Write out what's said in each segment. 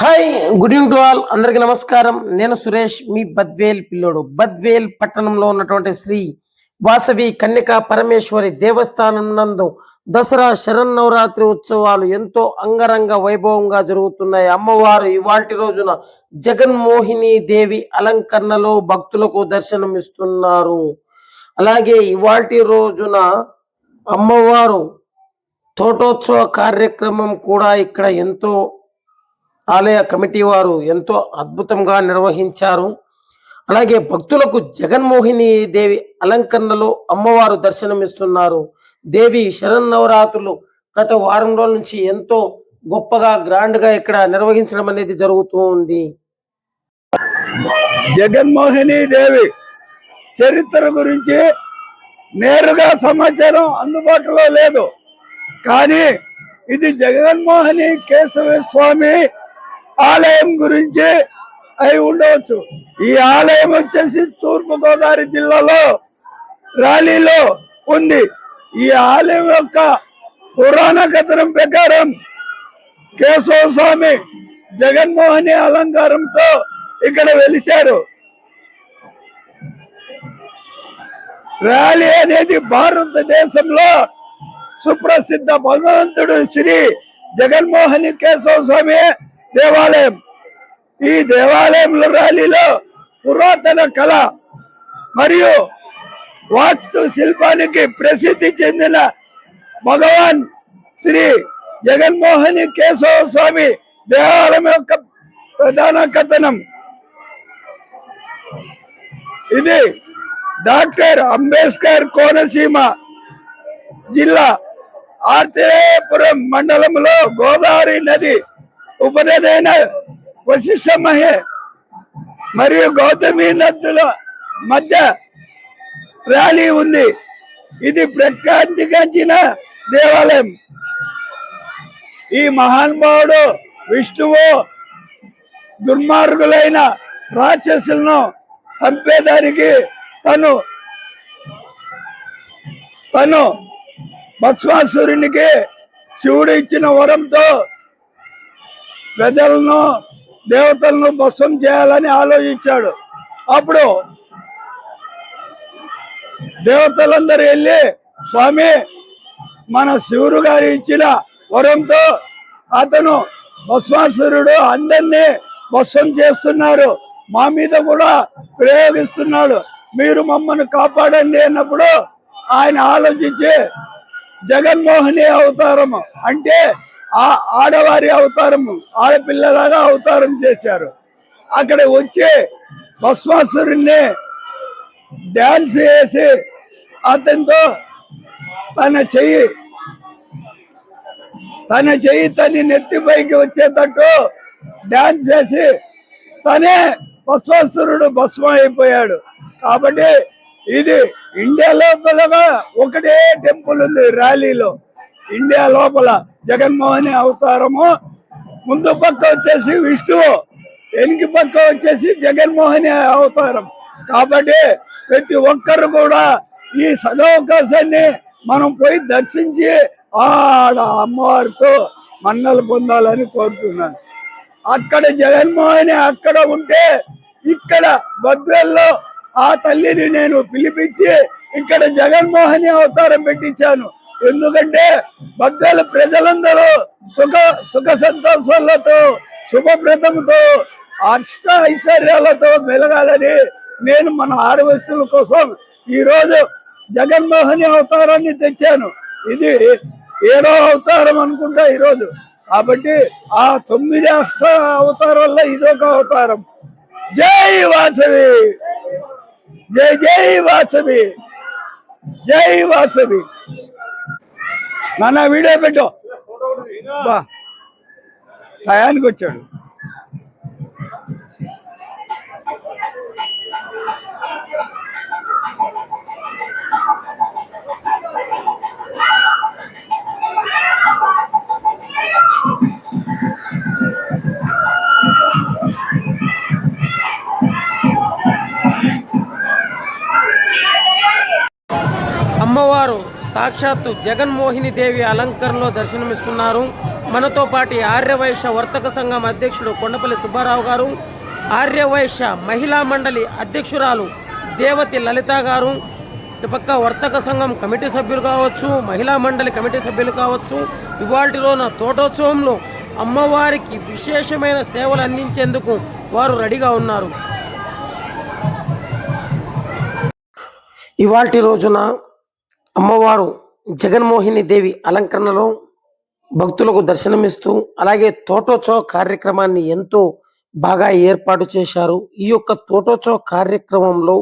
Hi good evening to all. అందరికి నమస్కారం. నేను సురేష్ మీ బద్వేల్ పిల్లోడు. బద్వేల్ పట్టణంలో ఉన్నటువంటి శ్రీ వాసవి కన్యకా పరమేశ్వరి దేవస్థానం నందు దసరా శరన్నవరాత్రి ఉత్సవాలు ఎంతో అంగరంగ వైభవంగా జరుగుతున్నాయి. అమ్మవారు ఇవాటి రోజున జగన్మోహిని దేవి అలంకరణలో భక్తులకు దర్శనమిస్తున్నారు అలాగే ఇవాటి రోజున అమ్మవారు తోటోత్సవ కార్యక్రమం కూడా ఇక్కడ ఎంతో ఆలయ కమిటీ వారు ఎంతో అద్భుతంగా నిర్వహించారు. అలాగే భక్తులకు జగన్మోహిని దేవి అలంకరణలో అమ్మవారు దర్శనమిస్తున్నారు. దేవి శరన్నవరాత్రులు గత వారం రోజుల నుంచి ఎంతో గొప్పగా గ్రాండ్గా ఇక్కడ నిర్వహించడం అనేది జరుగుతూ ఉంది. జగన్మోహిని దేవి చరిత్ర గురించి నేరుగా సమాచారం అందుబాటులో లేదు. కానీ ఇది జగన్మోహిని కేశవ స్వామి ఆలయం గురించి అయి ఉండవచ్చు. ఈ ఆలయం వచ్చేసి తూర్పు గోదావరి జిల్లాలో ర్యాలీలో ఉంది. ఈ ఆలయం యొక్క పురాణ కథనం ప్రకారం కేశవ స్వామి జగన్మోహని అలంకారంతో ఇక్కడ వెలిశారు. ర్యాలీ అనేది భారతదేశంలో సుప్రసిద్ధ భగవంతుడు శ్రీ జగన్మోహని కేశవ స్వామి దేవాలయం. ఈ దేవాలయంలో ర్యాలీలో పురాతన కళ మరియు వాస్తు శిల్పానికి ప్రసిద్ధి చెందిన భగవాన్ శ్రీ జగన్మోహని కేశవ స్వామి దేవాలయం యొక్క ప్రధాన కథనం. ఇది డాక్టర్ అంబేద్కర్ కోనసీమ జిల్లా ఆర్తిరేపురం మండలంలో గోదావరి నది ఉపనదైన వశిష్ఠమహే మరియు గౌతమి నదుల మధ్య ర్యాలీ ఉంది. ఇది ప్రఖ్యాతిగాంచిన దేవాలయం. ఈ మహానుభావుడు విష్ణువు దుర్మార్గులైన రాక్షసులను చంపేదానికి తను తను భస్మాసురునికి శివుడు ఇచ్చిన వరంతో ప్రజలను దేవతలను భస్వం చేయాలని ఆలోచించాడు. అప్పుడు దేవతలందరూ వెళ్ళి స్వామి మన శివుడు గారు ఇచ్చిన వరంతో అతను భస్మాసురుడు అందరినీ భస్వం చేస్తున్నారు. మా మీద కూడా ప్రయోగిస్తున్నాడు మీరు మమ్మల్ని కాపాడండి అన్నప్పుడు ఆయన ఆలోచించి జగన్మోహని అవతారము అంటే ఆ ఆడవారి అవతారము ఆడపిల్లలాగా అవతారం చేశారు. అక్కడ వచ్చే భస్మాసురుణ్ణి డాన్స్ వేసి అతనితో తన చెయ్యి తన చెయ్యి తన నెత్తిపైకి వచ్చేటట్టు డాన్స్ చేసి తనే భస్మాసురుడు భస్మ అయిపోయాడు. కాబట్టి ఇది ఇండియాలో ఒకటే టెంపుల్ ఉంది ర్యాలీలో. ఇండియా లోపల జగన్మోహన్ అవతారము. ముందు పక్క వచ్చేసి విష్ణువు వెనుక పక్క వచ్చేసి జగన్మోహన్ అవతారం. కాబట్టి ప్రతి ఒక్కరు కూడా ఈ సదవకాశాన్ని మనం పోయి దర్శించి ఆడ అమ్మవారితో మన్నలు పొందాలని కోరుతున్నాను. అక్కడ జగన్మోహన్ అక్కడ ఉంటే ఇక్కడ భద్రల్లో ఆ తల్లిని నేను పిలిపించి ఇక్కడ జగన్మోహని అవతారం పెట్టించాను. ఎందుకంటే భక్తుల ప్రజలందరూ సుఖ సుఖ సంతోషాలతో శుభప్రదంతో అష్ట ఐశ్వర్యాలతో మెలగాలని నేను మన ఆడవస్తుల కోసం ఈ రోజు జగన్మోహని అవతారాన్ని తెచ్చాను. ఇది ఏడో అవతారం అనుకుంటా ఈరోజు. కాబట్టి ఆ తొమ్మిది అష్ట అవతారాల్లో ఇదొక అవతారం. జై వాసవి! జై జై వాసవి! జై వాసవి! నాన్న వీడియో పెట్టు. బా. టయానికి వచ్చాడు. సాక్షాత్తు జగన్మోహిని దేవి అలంకరణలో దర్శనమిస్తున్నారు. మనతో పాటి ఆర్యవైశ్య వర్తక సంఘం అధ్యక్షుడు కొండపల్లి సుబ్బారావు గారు ఆర్యవైశ్య మహిళా మండలి అధ్యక్షురాలు దేవతి లలిత గారు ఇటు పక్క వర్తక సంఘం కమిటీ సభ్యులు కావచ్చు మహిళా మండలి కమిటీ సభ్యులు కావచ్చు ఇవాటి రోజున తోటోత్సవంలో అమ్మవారికి విశేషమైన సేవలు అందించేందుకు వారు రెడీగా ఉన్నారు. ఇవాటి రోజున అమ్మవారు జగన్మోహిని దేవి అలంకరణలో భక్తులకు దర్శనమిస్తూ అలాగే తోటోత్సవ కార్యక్రమాన్ని ఎంతో బాగా ఏర్పాటు చేశారు. ఈ యొక్క తోటోత్సవ కార్యక్రమంలో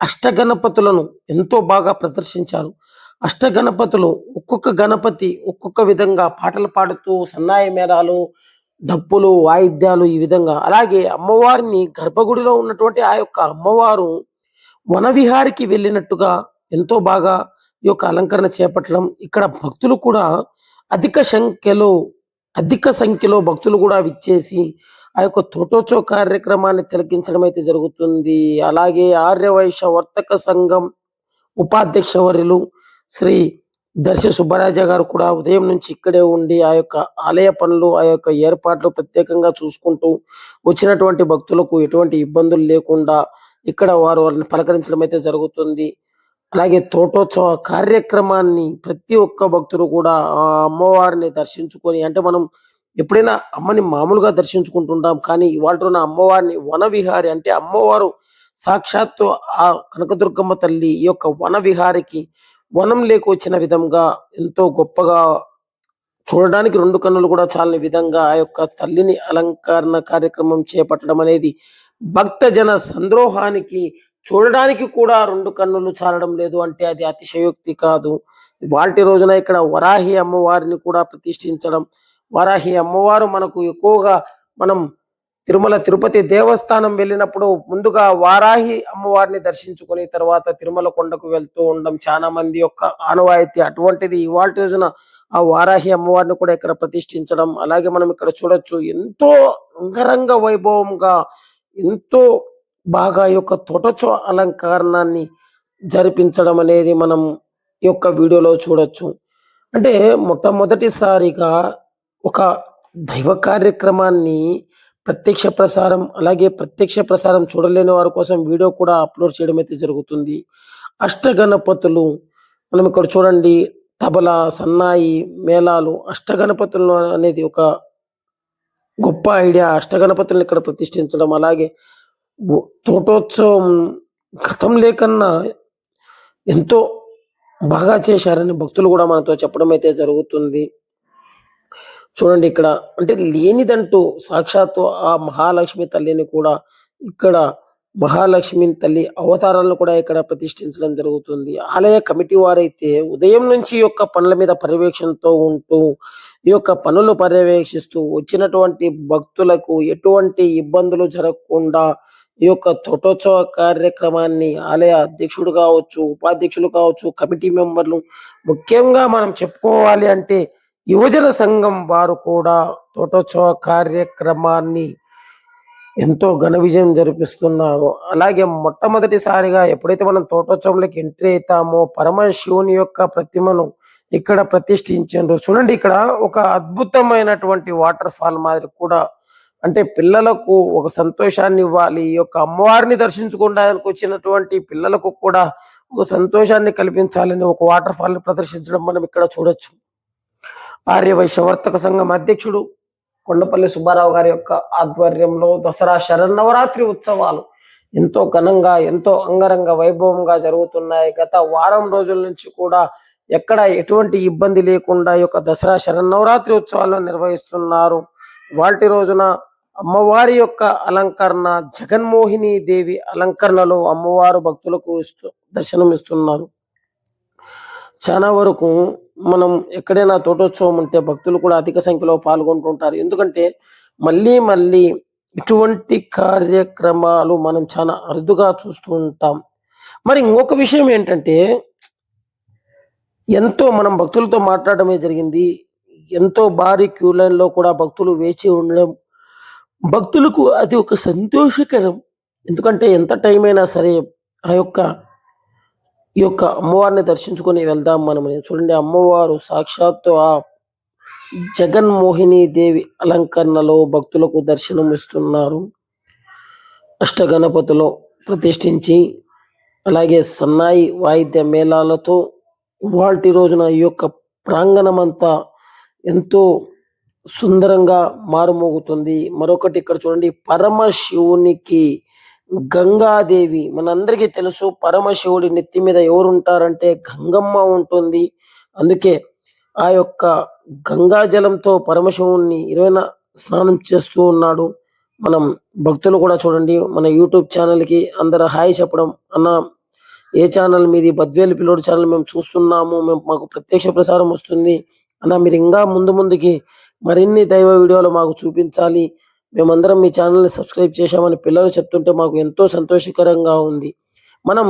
అష్టగణపతులను ఎంతో బాగా ప్రదర్శించారు. అష్టగణపతులు ఒక్కొక్క గణపతి ఒక్కొక్క విధంగా పాటలు పాడుతూ సన్నాయి మేళాలు డప్పులు వాయిద్యాలు ఈ విధంగా అలాగే అమ్మవారిని గర్భగుడిలో ఉన్నటువంటి ఆ యొక్క అమ్మవారు వనవిహారికి వెళ్ళినట్టుగా ఎంతో బాగా ఈ యొక్క అలంకరణ చేపట్టడం. ఇక్కడ భక్తులు కూడా అధిక సంఖ్యలో అధిక సంఖ్యలో భక్తులు కూడా విచ్చేసి ఆ యొక్క తోటోత్సవ కార్యక్రమాన్ని తిలకించడం అయితే జరుగుతుంది. అలాగే ఆర్యవైశ్య వర్తక సంఘం ఉపాధ్యక్ష వర్యులు శ్రీ దర్శ సుబ్బరాజ గారు కూడా ఉదయం నుంచి ఇక్కడే ఉండి ఆ యొక్క ఆలయ పనులు ఆ యొక్క ఏర్పాట్లు ప్రత్యేకంగా చూసుకుంటూ వచ్చినటువంటి భక్తులకు ఎటువంటి ఇబ్బందులు లేకుండా ఇక్కడ వారు వారిని పలకరించడం అయితే జరుగుతుంది. అలాగే తోటోత్సవ కార్యక్రమాన్ని ప్రతి ఒక్క భక్తుడు కూడా ఆ అమ్మవారిని దర్శించుకొని అంటే మనం ఎప్పుడైనా అమ్మని మామూలుగా దర్శించుకుంటుంటాం కానీ ఇవాళ రోజున అమ్మవారిని వన విహారి అంటే అమ్మవారు సాక్షాత్తు ఆ కనకదుర్గమ్మ తల్లి ఈ యొక్క వన విహారికి వనం లేక వచ్చిన విధంగా ఎంతో గొప్పగా చూడడానికి రెండు కన్నులు కూడా చాలని విధంగా ఆ యొక్క తల్లిని అలంకరణ కార్యక్రమం చేపట్టడం అనేది భక్తజన సంద్రోహానికి చూడడానికి కూడా రెండు కన్నులు చాలడం లేదు అంటే అది అతిశయోక్తి కాదు. వాటి రోజున ఇక్కడ వరాహి అమ్మవారిని కూడా ప్రతిష్ఠించడం వరాహి అమ్మవారు మనకు ఎక్కువగా మనం తిరుమల తిరుపతి దేవస్థానం వెళ్ళినప్పుడు ముందుగా వారాహి అమ్మవారిని దర్శించుకొని తర్వాత తిరుమల కొండకు వెళ్తూ ఉండడం చాలా మంది యొక్క ఆనవాయితీ. అటువంటిది ఇవాళ రోజున ఆ వారాహి అమ్మవారిని కూడా ఇక్కడ ప్రతిష్ఠించడం అలాగే మనం ఇక్కడ చూడొచ్చు ఎంతో అంగరంగ వైభవంగా ఎంతో బాగా యొక్క తోటచో అలంకరణాన్ని జరిపించడం అనేది మనం ఈ యొక్క వీడియోలో చూడొచ్చు. అంటే మొట్టమొదటిసారిగా ఒక దైవ కార్యక్రమాన్ని ప్రత్యక్ష ప్రసారం అలాగే ప్రత్యక్ష ప్రసారం చూడలేని వారి కోసం వీడియో కూడా అప్లోడ్ చేయడం అయితే జరుగుతుంది. అష్టగణపతులు మనం ఇక్కడ చూడండి. తబలా సన్నాయి మేళాలు అష్టగణపతులు అనేది ఒక గొప్ప ఐడియా. అష్టగణపతులను ఇక్కడ ప్రతిష్ఠించడం అలాగే తోటోత్సవం గతం లేకన్నా ఎంతో బాగా చేశారని భక్తులు కూడా మనతో చెప్పడం అయితే జరుగుతుంది. చూడండి ఇక్కడ అంటే లేనిదంటూ సాక్షాత్తు ఆ మహాలక్ష్మి తల్లిని కూడా ఇక్కడ మహాలక్ష్మి తల్లి అవతారాలను కూడా ఇక్కడ ప్రతిష్ఠించడం జరుగుతుంది. ఆలయ కమిటీ వారైతే ఉదయం నుంచి ఈ యొక్క పనుల మీద పర్యవేక్షణతో ఉంటూ ఈ యొక్క పనులు పర్యవేక్షిస్తూ వచ్చినటువంటి భక్తులకు ఎటువంటి ఇబ్బందులు జరగకుండా ఈ యొక్క తోటోత్సవ కార్యక్రమాన్ని ఆలయ అధ్యక్షుడు కావచ్చు ఉపాధ్యక్షులు కావచ్చు కమిటీ మెంబర్లు ముఖ్యంగా మనం చెప్పుకోవాలి అంటే యువజన సంఘం వారు కూడా తోటోత్సవ కార్యక్రమాన్ని ఎంతో ఘన విజయం జరిపిస్తున్నారు. అలాగే మొట్టమొదటిసారిగా ఎప్పుడైతే మనం తోటోత్సవంలోకి ఎంట్రీ అవుతామో పరమశివుని యొక్క ప్రతిమను ఇక్కడ ప్రతిష్ఠించారు. చూడండి ఇక్కడ ఒక అద్భుతమైనటువంటి వాటర్ ఫాల్ మాదిరి కూడా అంటే పిల్లలకు ఒక సంతోషాన్ని ఇవ్వాలి ఈ యొక్క అమ్మవారిని దర్శించుకోవడానికి వచ్చినటువంటి పిల్లలకు కూడా ఒక సంతోషాన్ని కల్పించాలని ఒక వాటర్ ఫాల్ ప్రదర్శించడం మనం ఇక్కడ చూడొచ్చు. ఆర్య వైశ్యవర్తక సంఘం అధ్యక్షుడు కొండపల్లి సుబ్బారావు గారి యొక్క ఆధ్వర్యంలో దసరా శరన్నవరాత్రి ఉత్సవాలు ఎంతో ఘనంగా ఎంతో అంగరంగ వైభవంగా జరుగుతున్నాయి. గత వారం రోజుల నుంచి కూడా ఎక్కడ ఎటువంటి ఇబ్బంది లేకుండా ఈ యొక్క దసరా శరన్నవరాత్రి ఉత్సవాలను నిర్వహిస్తున్నారు. వాటి రోజున అమ్మవారి యొక్క అలంకరణ జగన్మోహిని దేవి అలంకరణలో అమ్మవారు భక్తులకు ఇస్తూ దర్శనం ఇస్తున్నారు చాలా వరకు మనం ఎక్కడైనా తోటోత్సవం ఉంటే భక్తులు కూడా అధిక సంఖ్యలో పాల్గొంటుంటారు. ఎందుకంటే మళ్ళీ మళ్ళీ ఇటువంటి కార్యక్రమాలు మనం చాలా అరుదుగా చూస్తూ ఉంటాం. మరి ఇంకొక విషయం ఏంటంటే ఎంతో మనం భక్తులతో మాట్లాడమే జరిగింది. ఎంతో భారీ క్యూ లైన్లో కూడా భక్తులు వేచి ఉండడం భక్తులకు అది ఒక సంతోషకరం. ఎందుకంటే ఎంత టైం అయినా సరే ఆ యొక్క ఈ యొక్క అమ్మవారిని దర్శించుకొని వెళ్దాం మనం. చూడండి అమ్మవారు సాక్షాత్తు ఆ జగన్మోహిని దేవి అలంకరణలో భక్తులకు దర్శనం ఇస్తున్నారు. అష్టగణపతిలో ప్రతిష్ఠించి అలాగే సన్నాయి వాయిద్య మేళాలతో వాటి రోజున ఈ యొక్క ప్రాంగణమంతా ఎంతో సుందరంగా మారుమోగుతుంది. మరొకటి ఇక్కడ చూడండి పరమశివునికి గంగాదేవి. మనందరికీ తెలుసు పరమశివుడి నెత్తి మీద ఎవరు ఉంటారంటే గంగమ్మ ఉంటుంది. అందుకే ఆ యొక్క గంగా జలంతో పరమశివుణ్ణి ఇరవై స్నానం చేస్తూ ఉన్నాడు. మనం భక్తులు కూడా చూడండి మన యూట్యూబ్ ఛానల్కి అందరు హాయ్ చెప్పడం అన్న ఏ ఛానల్ మీది? బద్వేలు పిల్లోడు ఛానల్ మేము చూస్తున్నాము మేము మాకు ప్రత్యక్ష ప్రసారం వస్తుంది. అన్న మీరు ఇంకా ముందు ముందుకి మరిన్ని దైవ వీడియోలు మాకు చూపించాలి. మేమందరం మీ ఛానల్ని సబ్స్క్రైబ్ చేశామని పిల్లలు చెప్తుంటే మాకు ఎంతో సంతోషకరంగా ఉంది. మనం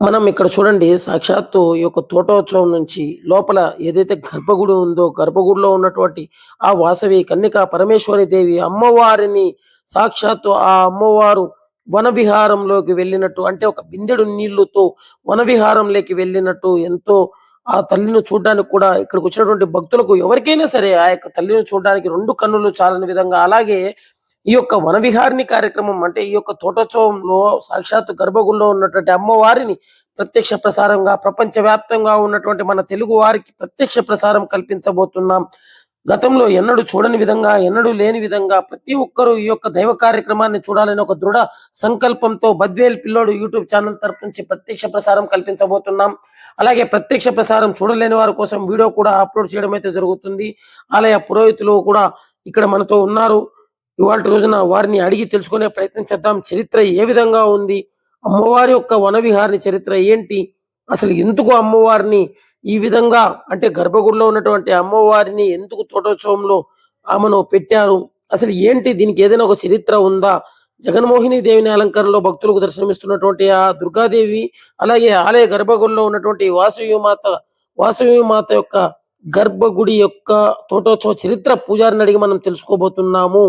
మనం ఇక్కడ చూడండి సాక్షాత్తు ఈ యొక్క తోటోత్సవం నుంచి లోపల ఏదైతే గర్భగుడి ఉందో గర్భగుడిలో ఉన్నటువంటి ఆ వాసవి కన్నిక పరమేశ్వరి దేవి అమ్మవారిని సాక్షాత్తు ఆ అమ్మవారు వనవిహారంలోకి వెళ్ళినట్టు అంటే ఒక బిందెడు నీళ్ళతో వనవిహారంలోకి వెళ్ళినట్టు ఎంతో ఆ తల్లిని చూడడానికి కూడా ఇక్కడికి వచ్చినటువంటి భక్తులకు ఎవరికైనా సరే ఆ యొక్క తల్లిని చూడడానికి రెండు కన్నులు చాలని విధంగా. అలాగే ఈ యొక్క వనవిహారిణి కార్యక్రమం అంటే ఈ యొక్క తోటోత్సవంలో సాక్షాత్ గర్భగుడిలో ఉన్నటువంటి అమ్మవారిని ప్రత్యక్ష ప్రసారంగా ప్రపంచ వ్యాప్తంగా ఉన్నటువంటి మన తెలుగు వారికి ప్రత్యక్ష ప్రసారం కల్పించబోతున్నాం. గతంలో ఎన్నడూ చూడని విధంగా ఎన్నడూ లేని విధంగా ప్రతి ఒక్కరూ ఈ యొక్క దైవ కార్యక్రమాన్ని చూడాలని ఒక దృఢ సంకల్పంతో బద్వేల్ పిల్లోడు యూట్యూబ్ ఛానల్ తరపు నుంచి ప్రత్యక్ష ప్రసారం కల్పించబోతున్నాం. అలాగే ప్రత్యక్ష ప్రసారం చూడలేని వారి కోసం వీడియో కూడా అప్లోడ్ చేయడం అయితే జరుగుతుంది. ఆలయ పురోహితులు కూడా ఇక్కడ మనతో ఉన్నారు. ఇవాళ రోజున వారిని అడిగి తెలుసుకునే ప్రయత్నం చేద్దాం. చరిత్ర ఏ విధంగా ఉంది? అమ్మవారి యొక్క వనవిహారిని చరిత్ర ఏంటి? అసలు ఎందుకు అమ్మవారిని ఈ విధంగా అంటే గర్భగుడిలో ఉన్నటువంటి అమ్మవారిని ఎందుకు తోటోత్సవంలో ఆమెను పెట్టారు? అసలు ఏంటి దీనికి ఏదైనా ఒక చరిత్ర ఉందా? జగన్మోహిని దేవిని అలంకరణలో భక్తులకు దర్శనమిస్తున్నటువంటి ఆ దుర్గాదేవి అలాగే ఆలయ గర్భగుడిలో ఉన్నటువంటి వాసవి మాత వాసవి మాత యొక్క గర్భగుడి యొక్క తోటోత్సవ చరిత్ర పూజారిని అడిగి మనం తెలుసుకోబోతున్నాము.